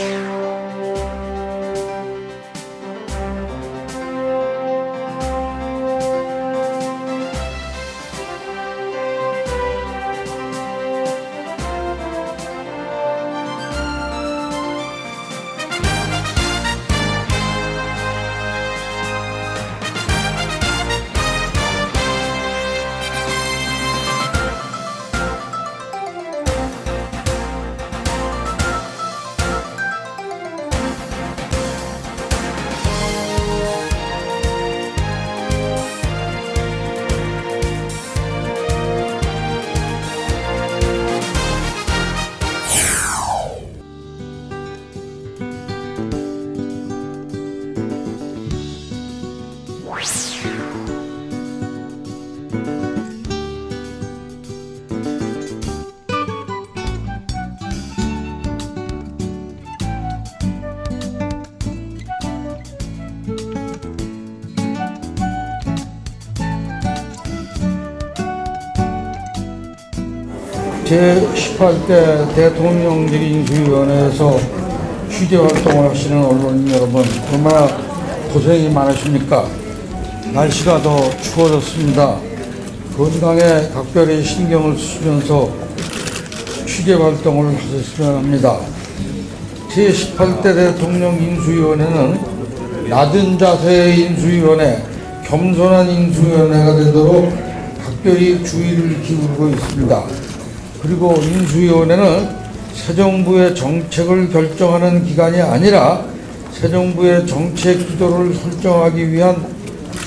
Bye. 제18대 대통령직 인수위원회에서 취재 활동을 하시는 언론인 여러분 얼마나 고생이 많으십니까? 날씨가 더 추워졌습니다. 건강에 각별히 신경을 쓰시면서 취재 활동을 하셨으면 합니다. 제18대 대통령 인수위원회는 낮은 자세의 인수위원회, 겸손한 인수위원회가 되도록 각별히 주의를 기울이고 있습니다. 그리고 인수위원회는 새 정부의 정책을 결정하는 기관이 아니라 새 정부의 정책 기도를 설정하기 위한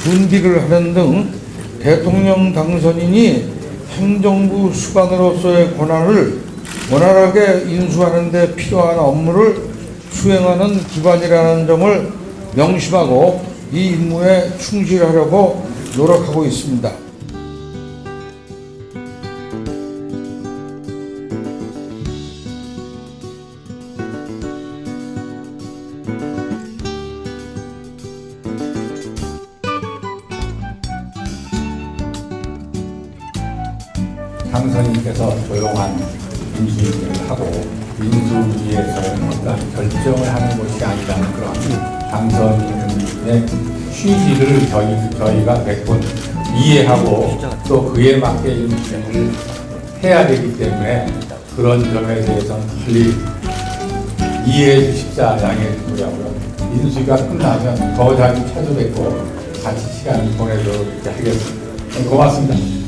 준비를 하는 등 대통령 당선인이 행정부 수반으로서의 권한을 원활하게 인수하는 데 필요한 업무를 수행하는 기관이라는 점을 명심하고 이 임무에 충실하려고 노력하고 있습니다. 당선인께서 조용한 인수위를 하고 인수위에서는 어떤 결정을 하는 것이 아니라는 그런 당선인의 취지를 저희, 저희가 백분 이해하고 또 그에 맞게 인수위를 해야 되기 때문에 그런 점에 대해서는 빨리 이해해 주십사 양해해 주고요. 인수위가 끝나면 더 자주 찾아뵙고 같이 시간을 보내도록 하겠습니다. 고맙습니다.